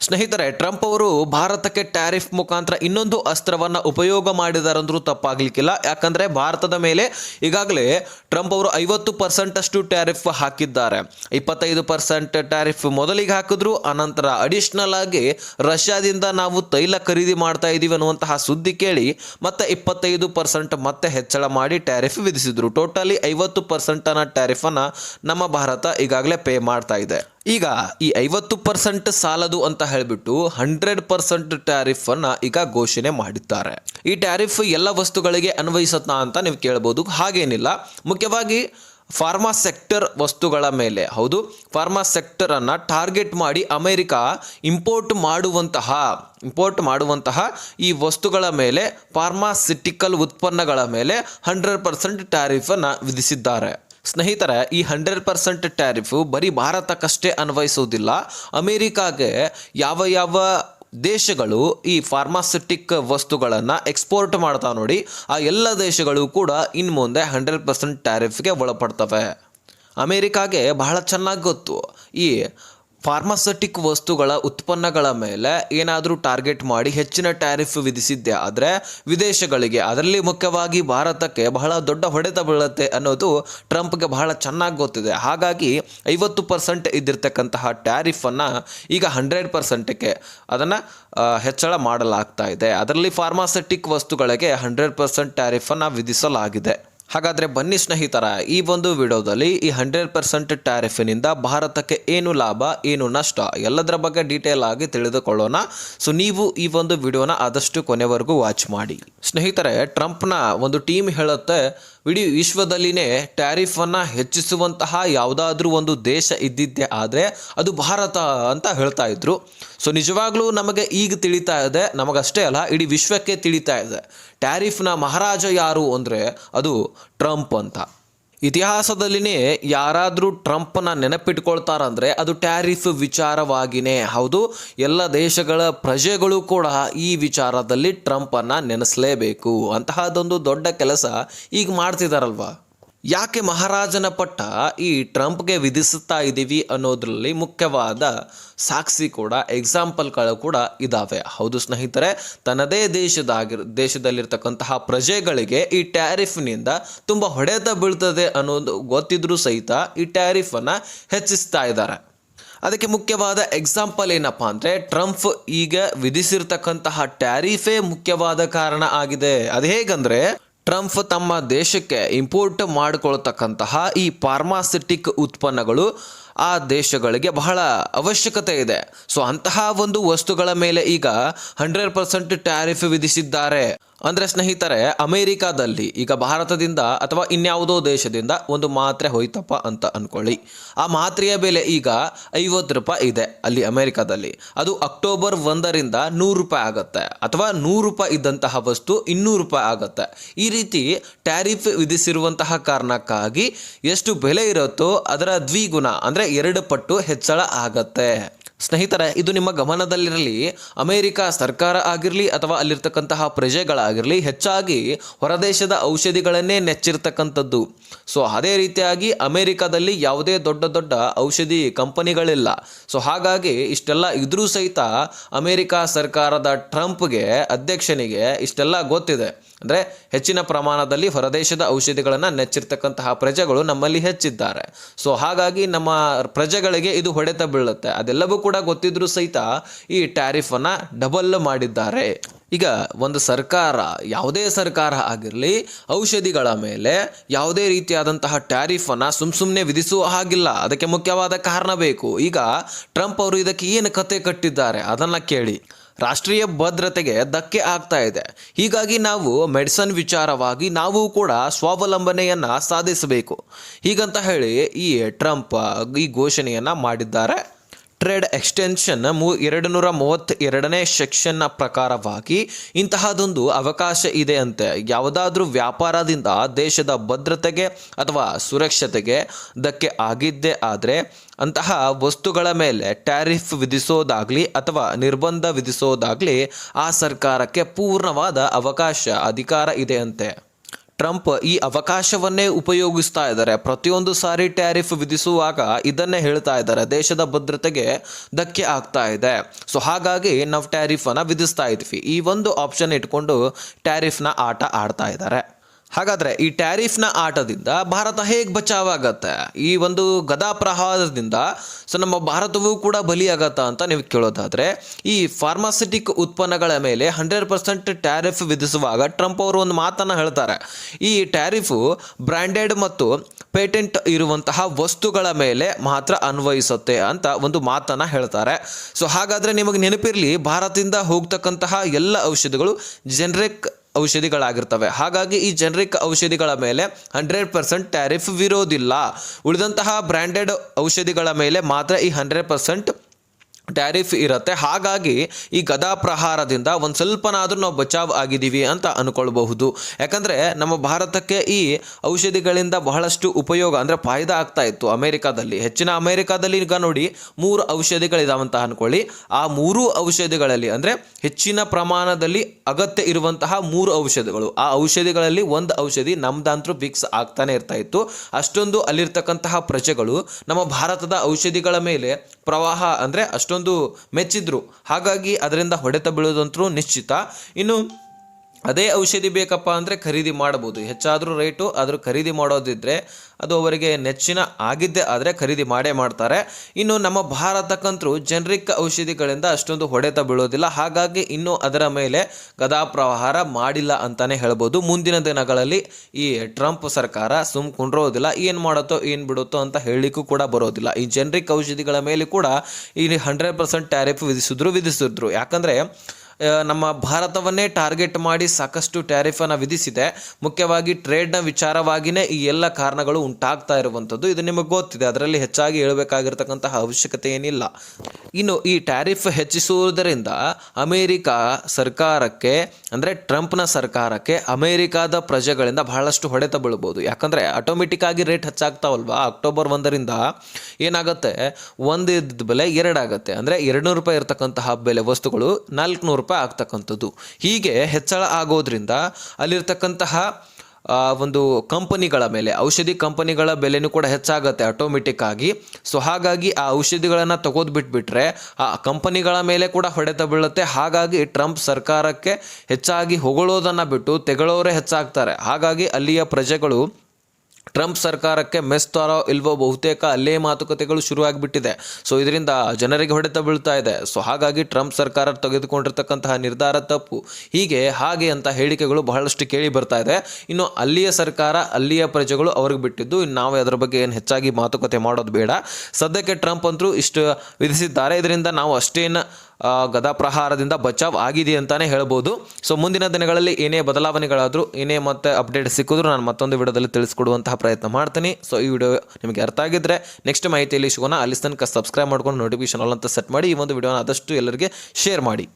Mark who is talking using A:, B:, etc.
A: ಸ್ನೇಹಿತರೆ, ಟ್ರಂಪ್ ಅವರು ಭಾರತಕ್ಕೆ ಟ್ಯಾರಿಫ್ ಮುಖಾಂತರ ಇನ್ನೊಂದು ಅಸ್ತ್ರವನ್ನು ಉಪಯೋಗ ಮಾಡಿದಾರಂದ್ರೂ ತಪ್ಪಾಗಲಿಕ್ಕಿಲ್ಲ. ಯಾಕಂದರೆ ಭಾರತದ ಮೇಲೆ ಈಗಾಗಲೇ ಟ್ರಂಪ್ ಅವರು ಐವತ್ತು ಪರ್ಸೆಂಟ್ ಅಷ್ಟು ಟ್ಯಾರಿಫ್ ಹಾಕಿದ್ದಾರೆ. ಇಪ್ಪತ್ತೈದು ಪರ್ಸೆಂಟ್ ಟ್ಯಾರಿಫ್ ಮೊದಲಿಗೆ ಹಾಕಿದ್ರು, ಅನಂತರ ಅಡಿಷನಲ್ ಆಗಿ ರಷ್ಯಾದಿಂದ ನಾವು ತೈಲ ಖರೀದಿ ಮಾಡ್ತಾ ಇದ್ದೀವಿ ಅನ್ನುವಂತಹ ಸುದ್ದಿ ಕೇಳಿ ಮತ್ತೆ ಇಪ್ಪತ್ತೈದು ಪರ್ಸೆಂಟ್ ಮತ್ತೆ ಹೆಚ್ಚಳ ಮಾಡಿ ಟ್ಯಾರಿಫ್ ವಿಧಿಸಿದ್ರು. ಟೋಟಲಿ ಐವತ್ತು ಪರ್ಸೆಂಟ್ ಟ್ಯಾರಿಫನ್ನು ನಮ್ಮ ಭಾರತ ಈಗಾಗಲೇ ಪೇ ಮಾಡ್ತಾ ಇದೆ. ಈಗ ಈ ಐವತ್ತು ಪರ್ಸೆಂಟ್ ಸಾಲದು ಅಂತ ಹೇಳಿಬಿಟ್ಟು ಹಂಡ್ರೆಡ್ ಪರ್ಸೆಂಟ್ ಟ್ಯಾರಿಫ್ ಅನ್ನ ಈಗ ಘೋಷಣೆ ಮಾಡಿದ್ದಾರೆ. ಈ ಟ್ಯಾರಿಫ್ ಎಲ್ಲ ವಸ್ತುಗಳಿಗೆ ಅನ್ವಯಿಸತ್ನ ಅಂತ ನೀವು ಕೇಳಬಹುದು ಹಾಗೇನಿಲ್ಲ. ಮುಖ್ಯವಾಗಿ ಫಾರ್ಮಾ ಸೆಕ್ಟರ್ ವಸ್ತುಗಳ ಮೇಲೆ. ಹೌದು, ಫಾರ್ಮಾ ಸೆಕ್ಟರ್ ಅನ್ನ ಟಾರ್ಗೆಟ್ ಮಾಡಿ ಅಮೆರಿಕ ಇಂಪೋರ್ಟ್ ಮಾಡುವಂತಹ ಇಂಪೋರ್ಟ್ ಮಾಡುವಂತಹ ಈ ವಸ್ತುಗಳ ಮೇಲೆ, ಫಾರ್ಮಾಸಿಟಿಕಲ್ ಉತ್ಪನ್ನಗಳ ಮೇಲೆ ಹಂಡ್ರೆಡ್ ಪರ್ಸೆಂಟ್ ಟ್ಯಾರಿಫ್ ಅನ್ನ ವಿಧಿಸಿದ್ದಾರೆ. ಸ್ನೇಹಿತರೆ, ಈ ಹಂಡ್ರೆಡ್ ಪರ್ಸೆಂಟ್ ಟ್ಯಾರಿಫು ಬರೀ ಭಾರತಕ್ಕಷ್ಟೇ ಅನ್ವಯಿಸುವುದಿಲ್ಲ ಅಮೇರಿಕಾಗೆ ಯಾವ ಯಾವ ದೇಶಗಳು ಈ ಫಾರ್ಮಾಸ್ಯುಟಿಕ್ ವಸ್ತುಗಳನ್ನು ಎಕ್ಸ್ಪೋರ್ಟ್ ಮಾಡ್ತಾವೆ ನೋಡಿ, ಆ ಎಲ್ಲ ದೇಶಗಳು ಕೂಡ ಇನ್ನು ಮುಂದೆ ಹಂಡ್ರೆಡ್ ಪರ್ಸೆಂಟ್ ಟ್ಯಾರಿಫ್ಗೆ ಒಳಪಡ್ತವೆ. ಅಮೇರಿಕಾಗೆ ಬಹಳ ಚೆನ್ನಾಗಿ ಗೊತ್ತು. ಈ ಫಾರ್ಮಾಸಟಿಕ್ ವಸ್ತುಗಳ ಉತ್ಪನ್ನಗಳ ಮೇಲೆ ಏನಾದರೂ ಟಾರ್ಗೆಟ್ ಮಾಡಿ ಹೆಚ್ಚಿನ ಟ್ಯಾರಿಫ್ ವಿಧಿಸಿದ್ದೆ ಆದರೆ ವಿದೇಶಗಳಿಗೆ, ಅದರಲ್ಲಿ ಮುಖ್ಯವಾಗಿ ಭಾರತಕ್ಕೆ ಬಹಳ ದೊಡ್ಡ ಹೊಡೆತ ಬೀಳುತ್ತೆ ಅನ್ನೋದು ಟ್ರಂಪ್ಗೆ ಬಹಳ ಚೆನ್ನಾಗಿ ಗೊತ್ತಿದೆ. ಹಾಗಾಗಿ ಐವತ್ತು ಪರ್ಸೆಂಟ್ ಇದ್ದಿರ್ತಕ್ಕಂತಹ ಟ್ಯಾರಿಫನ್ನು ಈಗ ಹಂಡ್ರೆಡ್ ಪರ್ಸೆಂಟ್ಗೆ ಅದನ್ನು ಹೆಚ್ಚಳ ಮಾಡಲಾಗ್ತಾ ಇದೆ. ಅದರಲ್ಲಿ ಫಾರ್ಮಾಸಟಿಕ್ ವಸ್ತುಗಳಿಗೆ ಹಂಡ್ರೆಡ್ ಪರ್ಸೆಂಟ್ ಟ್ಯಾರಿಫನ್ನು ವಿಧಿಸಲಾಗಿದೆ. ಹಾಗಾದರೆ ಬನ್ನಿ ಸ್ನೇಹಿತರ, ಈ ಒಂದು ವಿಡಿಯೋದಲ್ಲಿ ಈ ಹಂಡ್ರೆಡ್ ಪರ್ಸೆಂಟ್ ಟ್ಯಾರಿಫಿನಿಂದ ಭಾರತಕ್ಕೆ ಏನು ಲಾಭ, ಏನು ನಷ್ಟ ಎಲ್ಲದರ ಬಗ್ಗೆ ಡೀಟೇಲ್ ಆಗಿ ತಿಳಿದುಕೊಳ್ಳೋಣ. ಸೊ ನೀವು ಈ ಒಂದು ವಿಡಿಯೋನ ಆದಷ್ಟು ಕೊನೆವರೆಗೂ ವಾಚ್ ಮಾಡಿ. ಸ್ನೇಹಿತರೆ, ಟ್ರಂಪ್ನ ಒಂದು ಟೀಮ್ ಹೇಳುತ್ತೆ ಇಡೀ ವಿಶ್ವದಲ್ಲಿನೇ ಟ್ಯಾರಿಫನ್ನು ಹೆಚ್ಚಿಸುವಂತಹ ಯಾವುದಾದ್ರೂ ಒಂದು ದೇಶ ಇದ್ದಿದ್ದೆ ಆದರೆ ಅದು ಭಾರತ ಅಂತ ಹೇಳ್ತಾ ಇದ್ರು. ಸೊ ನಿಜವಾಗ್ಲೂ ನಮಗೆ ಈಗ ತಿಳಿತಾ ಇದೆ, ನಮಗಷ್ಟೇ ಅಲ್ಲ, ಇಡೀ ವಿಶ್ವಕ್ಕೆ ತಿಳಿತಾ ಇದೆ. ಟ್ಯಾರಿಫ್ನ ಮಹಾರಾಜ ಯಾರು ಅಂದರೆ ಅದು ಟ್ರಂಪ್ ಅಂತ. ಇತಿಹಾಸದಲ್ಲಿನೇ ಯಾರಾದರೂ ಟ್ರಂಪ್ನ ನೆನಪಿಟ್ಕೊಳ್ತಾರಂದರೆ ಅದು ಟ್ಯಾರಿಫ್ ವಿಚಾರವಾಗಿನೇ. ಹೌದು, ಎಲ್ಲ ದೇಶಗಳ ಪ್ರಜೆಗಳು ಕೂಡ ಈ ವಿಚಾರದಲ್ಲಿ ಟ್ರಂಪನ್ನು ನೆನೆಸಲೇಬೇಕು. ಅಂತಹದೊಂದು ದೊಡ್ಡ ಕೆಲಸ ಈಗ ಮಾಡ್ತಿದಾರಲ್ವಾ? ಯಾಕೆ ಮಹಾರಾಜನ ಪಟ್ಟ ಈ ಟ್ರಂಪ್ಗೆ ವಿಧಿಸುತ್ತಾ ಇದ್ದೀವಿ ಅನ್ನೋದ್ರಲ್ಲಿ ಮುಖ್ಯವಾದ ಸಾಕ್ಷಿ ಕೂಡ ಎಕ್ಸಾಂಪಲ್ಗಳು ಕೂಡ ಇದ್ದಾವೆ ಹೌದು ಸ್ನೇಹಿತರೆ, ತನ್ನದೇ ದೇಶದಾಗಿರ್, ದೇಶದಲ್ಲಿರ್ತಕ್ಕಂತಹ ಪ್ರಜೆಗಳಿಗೆ ಈ ಟ್ಯಾರಿಫ್ನಿಂದ ತುಂಬ ಹೊಡೆತ ಬೀಳ್ತದೆ ಅನ್ನೋದು ಗೊತ್ತಿದ್ರೂ ಸಹಿತ ಈ ಟ್ಯಾರಿಫನ್ನು ಹೆಚ್ಚಿಸ್ತಾ ಇದ್ದಾರೆ. ಅದಕ್ಕೆ ಮುಖ್ಯವಾದ ಎಕ್ಸಾಂಪಲ್ ಏನಪ್ಪ ಅಂದರೆ, ಟ್ರಂಪ್ ಈಗ ವಿಧಿಸಿರ್ತಕ್ಕಂತಹ ಟ್ಯಾರಿಫೇ ಮುಖ್ಯವಾದ ಕಾರಣ ಆಗಿದೆ. ಅದು ಹೇಗಂದ್ರೆ ಟ್ರಂಪ್ ತಮ್ಮ ದೇಶಕ್ಕೆ ಇಂಪೋರ್ಟ್ ಮಾಡಿಕೊಳ್ತಕ್ಕಂತಹ ಈ ಫಾರ್ಮಾಸಿಟಿಕ್ ಉತ್ಪನ್ನಗಳು ಆ ದೇಶಗಳಿಗೆ ಬಹಳ ಅವಶ್ಯಕತೆ ಇದೆ. ಸೊ ಅಂತಹ ಒಂದು ವಸ್ತುಗಳ ಮೇಲೆ ಈಗ ಹಂಡ್ರೆಡ್ ಪರ್ಸೆಂಟ್ ಟ್ಯಾರಿಫ್ ವಿಧಿಸಿದ್ದಾರೆ. ಅಂದರೆ ಸ್ನೇಹಿತರೆ, ಅಮೇರಿಕಾದಲ್ಲಿ ಈಗ ಭಾರತದಿಂದ ಅಥವಾ ಇನ್ಯಾವುದೋ ದೇಶದಿಂದ ಒಂದು ಮಾತ್ರೆ ಹೋಯ್ತಪ್ಪ ಅಂತ ಅಂದ್ಕೊಳ್ಳಿ ಆ ಮಾತ್ರೆಯ ಬೆಲೆ ಈಗ ಐವತ್ತು ರೂಪಾಯಿ ಇದೆ ಅಲ್ಲಿ ಅಮೇರಿಕಾದಲ್ಲಿ. ಅದು ಅಕ್ಟೋಬರ್ ಒಂದರಿಂದ ನೂರು ರೂಪಾಯಿ ಆಗುತ್ತೆ ಅಥವಾ ನೂರು ರೂಪಾಯಿ ಇದ್ದಂತಹ ವಸ್ತು ಇನ್ನೂರು ರೂಪಾಯಿ ಆಗುತ್ತೆ. ಈ ರೀತಿ ಟ್ಯಾರಿಫ್ ವಿಧಿಸಿರುವಂತಹ ಕಾರಣಕ್ಕಾಗಿ ಎಷ್ಟು ಬೆಲೆ ಇರುತ್ತೋ ಅದರ ದ್ವಿಗುಣ ಅಂದರೆ ಎರಡು ಪಟ್ಟು ಹೆಚ್ಚಳ ಆಗತ್ತೆ. ಸ್ನೇಹಿತರೆ, ಇದು ನಿಮ್ಮ ಗಮನದಲ್ಲಿರಲಿ. ಅಮೆರಿಕ ಸರ್ಕಾರ ಆಗಿರಲಿ ಅಥವಾ ಅಲ್ಲಿರ್ತಕ್ಕಂತಹ ಪ್ರಜೆಗಳಾಗಿರಲಿ, ಹೆಚ್ಚಾಗಿ ಹೊರದೇಶದ ಔಷಧಿಗಳನ್ನೇ ನೆಚ್ಚಿರ್ತಕ್ಕಂಥದ್ದು. ಸೊ ಅದೇ ರೀತಿಯಾಗಿ ಅಮೆರಿಕದಲ್ಲಿ ಯಾವುದೇ ದೊಡ್ಡ ದೊಡ್ಡ ಔಷಧಿ ಕಂಪನಿಗಳಿಲ್ಲ. ಸೊ ಹಾಗಾಗಿ ಇಷ್ಟೆಲ್ಲ ಇದ್ರೂ ಸಹಿತ ಅಮೆರಿಕ ಸರ್ಕಾರದ ಟ್ರಂಪ್ಗೆ, ಅಧ್ಯಕ್ಷನಿಗೆ ಇಷ್ಟೆಲ್ಲ ಗೊತ್ತಿದೆ. ಅಂದರೆ ಹೆಚ್ಚಿನ ಪ್ರಮಾಣದಲ್ಲಿ ಹೊರದೇಶದ ಔಷಧಿಗಳನ್ನು ನೆಚ್ಚಿರ್ತಕ್ಕಂತಹ ಪ್ರಜೆಗಳು ನಮ್ಮಲ್ಲಿ ಹೆಚ್ಚಿದ್ದಾರೆ. ಸೊ ಹಾಗಾಗಿ ನಮ್ಮ ಪ್ರಜೆಗಳಿಗೆ ಇದು ಹೊಡೆತ ಬೀಳುತ್ತೆ. ಅದೆಲ್ಲವೂ ಕೂಡ ಗೊತ್ತಿದ್ರೂ ಸಹಿತ ಈ ಟ್ಯಾರಿಫನ್ನು ಡಬಲ್ ಮಾಡಿದ್ದಾರೆ. ಈಗ ಒಂದು ಸರ್ಕಾರ, ಯಾವುದೇ ಸರ್ಕಾರ ಆಗಿರಲಿ, ಔಷಧಿಗಳ ಮೇಲೆ ಯಾವುದೇ ರೀತಿಯಾದಂತಹ ಟ್ಯಾರಿಫನ್ನು ಸುಮ್ ಸುಮ್ಮನೆ ವಿಧಿಸುವ ಹಾಗಿಲ್ಲ. ಅದಕ್ಕೆ ಮುಖ್ಯವಾದ ಕಾರಣ ಬೇಕು. ಈಗ ಟ್ರಂಪ್ ಅವರು ಇದಕ್ಕೆ ಏನು ಕತೆ ಕಟ್ಟಿದ್ದಾರೆ? ಅದನ್ನು ಕೇಳಿ. ರಾಷ್ಟ್ರೀಯ ಭದ್ರತೆಗೆ ಧಕ್ಕೆ ಆಗ್ತಾ ಇದೆ. ಹೀಗಾಗಿ ನಾವು ಮೆಡಿಸನ್ ವಿಚಾರವಾಗಿ ನಾವು ಕೂಡ ಸ್ವಾವಲಂಬನೆಯನ್ನು ಸಾಧಿಸಬೇಕು. ಹೀಗಂತ ಹೇಳಿ ಈ ಟ್ರಂಪ್ ಈ ಘೋಷಣೆಯನ್ನು ಮಾಡಿದ್ದಾರೆ. ಟ್ರೇಡ್ ಎಕ್ಸ್ಟೆನ್ಷನ್ ಮೂ ಎರಡು ನೂರ ಮೂವತ್ತೆರಡನೇ ಸೆಕ್ಷನ್ನ ಪ್ರಕಾರವಾಗಿ ಇಂತಹದೊಂದು ಅವಕಾಶ ಇದೆ ಅಂತೆ. ಯಾವುದಾದ್ರೂ ವ್ಯಾಪಾರದಿಂದ ದೇಶದ ಭದ್ರತೆಗೆ ಅಥವಾ ಸುರಕ್ಷತೆಗೆ ಧಕ್ಕೆ ಆಗಿದ್ದೇ ಆದರೆ ಅಂತಹ ವಸ್ತುಗಳ ಮೇಲೆ ಟ್ಯಾರಿಫ್ ವಿಧಿಸೋದಾಗಲಿ ಅಥವಾ ನಿರ್ಬಂಧ ವಿಧಿಸೋದಾಗಲಿ ಆ ಸರ್ಕಾರಕ್ಕೆ ಪೂರ್ಣವಾದ ಅವಕಾಶ, ಅಧಿಕಾರ ಇದೆ ಅಂತೆ. ಟ್ರಂಪ್ ಈ ಅವಕಾಶವನ್ನೇ ಉಪಯೋಗಿಸ್ತಾ ಇದ್ದಾರೆ. ಪ್ರತಿಯೊಂದು ಸಾರಿ ಟ್ಯಾರಿಫ್ ವಿಧಿಸುವಾಗ ಇದನ್ನೇ ಹೇಳ್ತಾ ಇದ್ದಾರೆ. ದೇಶದ ಭದ್ರತೆಗೆ ಧಕ್ಕೆ ಆಗ್ತಾ ಇದೆ. ಸೊ ಹಾಗಾಗಿ ನಾವು ಟ್ಯಾರಿಫನ್ನು ವಿಧಿಸ್ತಾ ಇದ್ವಿ. ಈ ಒಂದು ಆಪ್ಷನ್ ಇಟ್ಕೊಂಡು ಟ್ಯಾರಿಫ್ನ ಆಟ ಆಡ್ತಾ ಇದ್ದಾರೆ. ಹಾಗಾದ್ರೆ ಈ ಟ್ಯಾರಿಫ್ನ ಆಟದಿಂದ ಭಾರತ ಹೇಗೆ ಬಚಾವಾಗತ್ತೆ? ಈ ಒಂದು ಗದಾ ಪ್ರಹಾರದಿಂದ ಸೊ ನಮ್ಮ ಭಾರತವೂ ಕೂಡ ಬಲಿಯಾಗತ್ತಾ ಅಂತ ನೀವು ಕೇಳೋದಾದರೆ, ಈ ಫಾರ್ಮಾಸಿಟಿಕ್ ಉತ್ಪನ್ನಗಳ ಮೇಲೆ ಹಂಡ್ರೆಡ್ ಪರ್ಸೆಂಟ್ ಟ್ಯಾರಿಫ್ ವಿಧಿಸುವಾಗ ಟ್ರಂಪ್ ಅವರು ಒಂದು ಮಾತನ್ನು ಹೇಳ್ತಾರೆ. ಈ ಟ್ಯಾರಿಫು ಬ್ರ್ಯಾಂಡೆಡ್ ಮತ್ತು ಪೇಟೆಂಟ್ ಇರುವಂತಹ ವಸ್ತುಗಳ ಮೇಲೆ ಮಾತ್ರ ಅನ್ವಯಿಸುತ್ತೆ ಅಂತ ಒಂದು ಮಾತನ್ನು ಹೇಳ್ತಾರೆ. ಸೊ ಹಾಗಾದರೆ ನಿಮಗೆ ನೆನಪಿರಲಿ, ಭಾರತದಿಂದ ಹೋಗ್ತಕ್ಕಂತಹ ಎಲ್ಲ ಔಷಧಿಗಳು ಜೆನರಿಕ್ ಔಷಧಿಗಳಾಗಿರ್ತವೆ. ಹಾಗಾಗಿ ಈ ಜೆನರಿಕ್ ಔಷಧಿಗಳ ಮೇಲೆ ಹಂಡ್ರೆಡ್ ಪರ್ಸೆಂಟ್ ಟ್ಯಾರಿಫ್ ವಿರೋಧಿಲ್ಲ. ಉಳಿದಂತಹ ಬ್ರ್ಯಾಂಡೆಡ್ ಔಷಧಿಗಳ ಮೇಲೆ ಮಾತ್ರ ಈ ಹಂಡ್ರೆಡ್ ಪರ್ಸೆಂಟ್ ಟ್ಯಾರಿಫ್ ಇರುತ್ತೆ. ಹಾಗಾಗಿ ಈ ಗದಾ ಪ್ರಹಾರದಿಂದ ಒಂದು ಸ್ವಲ್ಪನಾದರೂ ನಾವು ಬಚಾವ್ ಆಗಿದ್ದೀವಿ ಅಂತ ಅಂದ್ಕೊಳ್ಬಹುದು ಯಾಕಂದರೆ ನಮ್ಮ ಭಾರತಕ್ಕೆ ಈ ಔಷಧಿಗಳಿಂದ ಬಹಳಷ್ಟು ಉಪಯೋಗ ಅಂದರೆ ಫಾಯ್ದ ಆಗ್ತಾ ಇತ್ತು ಅಮೇರಿಕಾದಲ್ಲಿ. ಹೆಚ್ಚಿನ ಅಮೇರಿಕಾದಲ್ಲಿ ಈಗ ನೋಡಿ ಮೂರು ಔಷಧಿಗಳಿದಾವಂತ ಅಂದ್ಕೊಳ್ಳಿ ಆ ಮೂರು ಔಷಧಿಗಳಲ್ಲಿ ಅಂದರೆ ಹೆಚ್ಚಿನ ಪ್ರಮಾಣದಲ್ಲಿ ಅಗತ್ಯ ಇರುವಂತಹ ಮೂರು ಔಷಧಿಗಳು. ಆ ಔಷಧಿಗಳಲ್ಲಿ ಒಂದು ಔಷಧಿ ನಮ್ದಂತರೂ ಫಿಕ್ಸ್ ಆಗ್ತಾನೆ ಇರ್ತಾ ಇತ್ತು. ಅಷ್ಟೊಂದು ಅಲ್ಲಿರ್ತಕ್ಕಂತಹ ಪ್ರಜೆಗಳು ನಮ್ಮ ಭಾರತದ ಔಷಧಿಗಳ ಮೇಲೆ ಪ್ರವಾಹ ಅಂದರೆ ಅಷ್ಟೊಂದು ಮೆಚ್ಚಿದ್ರು. ಹಾಗಾಗಿ ಅದರಿಂದ ಹೊಡೆತ ಬೀಳೋದಂತರೂ ನಿಶ್ಚಿತ. ಇನ್ನು ಅದೇ ಔಷಧಿ ಬೇಕಪ್ಪ ಅಂದರೆ ಖರೀದಿ ಮಾಡಬಹುದು. ಹೆಚ್ಚಾದರೂ ರೇಟು ಆದರೂ ಖರೀದಿ ಮಾಡೋದಿದ್ರೆ ಅದು ಅವರಿಗೆ ನೆಚ್ಚಿನ ಆಗಿದ್ದೆ ಆದರೆ ಖರೀದಿ ಮಾಡೇ ಮಾಡ್ತಾರೆ. ಇನ್ನು ನಮ್ಮ ಭಾರತಕ್ಕಂತರೂ ಜನರಿಕ್ ಔಷಧಿಗಳಿಂದ ಅಷ್ಟೊಂದು ಹೊಡೆತ ಬೀಳೋದಿಲ್ಲ. ಹಾಗಾಗಿ ಇನ್ನೂ ಅದರ ಮೇಲೆ ಗದಾ ಪ್ರಹಾರ ಮಾಡಿಲ್ಲ ಅಂತಲೇ ಹೇಳ್ಬೋದು. ಮುಂದಿನ ದಿನಗಳಲ್ಲಿ ಈ ಟ್ರಂಪ್ ಸರ್ಕಾರ ಸುಮ್ ಕುಂಡ್ರೋದಿಲ್ಲ. ಏನು ಮಾಡುತ್ತೋ, ಏನು ಬಿಡುತ್ತೋ ಅಂತ ಹೇಳಲಿಕ್ಕೂ ಕೂಡ ಬರೋದಿಲ್ಲ. ಈ ಜೆನರಿಕ್ ಔಷಧಿಗಳ ಮೇಲೆ ಕೂಡ ಈ ಹಂಡ್ರೆಡ್ ಪರ್ಸೆಂಟ್ ಟ್ಯಾರಿಫ್ ವಿಧಿಸಿದ್ರು ವಿಧಿಸಿದ್ರು. ಯಾಕಂದರೆ ನಮ್ಮ ಭಾರತವನ್ನೇ ಟಾರ್ಗೆಟ್ ಮಾಡಿ ಸಾಕಷ್ಟು ಟ್ಯಾರಿಫನ್ನು ವಿಧಿಸಿದೆ. ಮುಖ್ಯವಾಗಿ ಟ್ರೇಡ್ನ ವಿಚಾರವಾಗಿಯೇ ಈ ಎಲ್ಲ ಕಾರಣಗಳು ಉಂಟಾಗ್ತಾ ಇರುವಂಥದ್ದು. ಇದು ನಿಮಗೆ ಗೊತ್ತಿದೆ. ಅದರಲ್ಲಿ ಹೆಚ್ಚಾಗಿ ಹೇಳಬೇಕಾಗಿರ್ತಕ್ಕಂತಹ ಅವಶ್ಯಕತೆ ಏನಿಲ್ಲ. ಇನ್ನು ಈ ಟ್ಯಾರಿಫ್ ಹೆಚ್ಚಿಸುವುದರಿಂದ ಅಮೇರಿಕ ಸರ್ಕಾರಕ್ಕೆ, ಅಂದರೆ ಟ್ರಂಪ್ನ ಸರ್ಕಾರಕ್ಕೆ ಅಮೇರಿಕಾದ ಪ್ರಜೆಗಳಿಂದ ಬಹಳಷ್ಟು ಹೊಡೆತ ಬೀಳ್ಬೋದು ಯಾಕಂದರೆ ಆಟೋಮೆಟಿಕ್ ಆಗಿ ರೇಟ್ ಹೆಚ್ಚಾಗ್ತಾವಲ್ವಾ? ಅಕ್ಟೋಬರ್ ಒಂದರಿಂದ ಏನಾಗುತ್ತೆ? ಒಂದು ಬೆಲೆ ಎರಡಾಗುತ್ತೆ. ಅಂದರೆ ಎರಡುನೂರು ರೂಪಾಯಿ ಇರತಕ್ಕಂತಹ ಬೆಲೆ ವಸ್ತುಗಳು ನಾಲ್ಕುನೂರು ರೂಪಾಯಿ ಆಗ್ತಕ್ಕಂಥದ್ದು. ಹೀಗೆ ಹೆಚ್ಚಳ ಆಗೋದ್ರಿಂದ ಅಲ್ಲಿರ್ತಕ್ಕಂತಹ ಒಂದು ಕಂಪನಿಗಳ ಮೇಲೆ, ಔಷಧಿ ಕಂಪನಿಗಳ ಬೆಲೆನೂ ಕೂಡ ಹೆಚ್ಚಾಗುತ್ತೆ ಆಟೋಮೆಟಿಕ್ ಆಗಿ. ಸೊ ಹಾಗಾಗಿ ಆ ಔಷಧಿಗಳನ್ನು ತಗೋದು ಬಿಟ್ಬಿಟ್ರೆ ಆ ಕಂಪನಿಗಳ ಮೇಲೆ ಕೂಡ ಹೊಡೆತ ಬೀಳುತ್ತೆ. ಹಾಗಾಗಿ ಟ್ರಂಪ್ ಸರ್ಕಾರಕ್ಕೆ ಹೆಚ್ಚಾಗಿ ಹೊಗಳೋದನ್ನು ಬಿಟ್ಟು ತೆಗಳೋರೇ ಹೆಚ್ಚಾಗ್ತಾರೆ. ಹಾಗಾಗಿ ಅಲ್ಲಿಯ ಪ್ರಜೆಗಳು ಟ್ರಂಪ್ ಸರ್ಕಾರಕ್ಕೆ ಮೆಸ್ತಾರೋ ಇಲ್ವೋ ಬಹುತೇಕ ಅಲ್ಲೇ ಮಾತುಕತೆಗಳು ಶುರುವಾಗಿಬಿಟ್ಟಿದೆ. ಸೊ, ಇದರಿಂದ ಜನರಿಗೆ ಹೊಡೆತ ಬೀಳ್ತಾ ಇದೆ. ಸೊ, ಹಾಗಾಗಿ ಟ್ರಂಪ್ ಸರ್ಕಾರ ತೆಗೆದುಕೊಂಡಿರ್ತಕ್ಕಂತಹ ನಿರ್ಧಾರ ತಪ್ಪು. ಹೀಗೆ, ಹಾಗೆ ಅಂತ ಹೇಳಿಕೆಗಳು ಬಹಳಷ್ಟು ಕೇಳಿ ಬರ್ತಾ ಇದೆ. ಇನ್ನು ಅಲ್ಲಿಯ ಸರ್ಕಾರ, ಅಲ್ಲಿಯ ಪ್ರಜೆಗಳು ಅವ್ರಿಗೆ ಬಿಟ್ಟಿದ್ದು, ಇನ್ನು ನಾವು ಅದರ ಬಗ್ಗೆ ಏನು ಹೆಚ್ಚಾಗಿ ಮಾತುಕತೆ ಮಾಡೋದು ಬೇಡ. ಸದ್ಯಕ್ಕೆ ಟ್ರಂಪ್ ಅಂತರೂ ಇಷ್ಟು ವಿಧಿಸಿದ್ದಾರೆ. ಇದರಿಂದ ನಾವು ಅಷ್ಟೇನು ಗದಾ ಪ್ರಹಾರದಿಂದ ಬಚಾವ್ ಆಗಿದೆ ಅಂತಾನೆ ಹೇಳ್ಬೋದು. ಸೊ ಮುಂದಿನ ದಿನಗಳಲ್ಲಿ ಏನೇ ಬದಲಾವಣೆಗಳಾದರೂ, ಏನೇ ಮತ್ತೆ ಅಪ್ಡೇಟ್ ಸಿಕ್ಕಿದ್ರು ನಾನು ಮತ್ತೊಂದು ವಿಡಿಯೋದಲ್ಲಿ ತಿಳಿಸ್ಕೊಡುವಂತಹ ಪ್ರಯತ್ನ ಮಾಡ್ತೀನಿ. ಸೊ ಈ ವಿಡಿಯೋ ನಿಮಗೆ ಅರ್ಥ ಆಗಿದ್ರೆ ನೆಕ್ಸ್ಟ್ ಮಾಹಿತಿಯಲ್ಲಿ ಸಿಗೋಣ. ಅಲ್ಲಿ ತನಕ ಸಬ್ಸ್ಕ್ರೈಬ್ ಮಾಡ್ಕೊಂಡು ನೋಟಿಫಿಕೇಶನ್ ಆಲ್ ಅಂತ ಸೆಟ್ ಮಾಡಿ ಈ ಒಂದು ವಿಡಿಯೋನ ಆದಷ್ಟು ಎಲ್ಲರಿಗೆ ಶೇರ್ ಮಾಡಿ.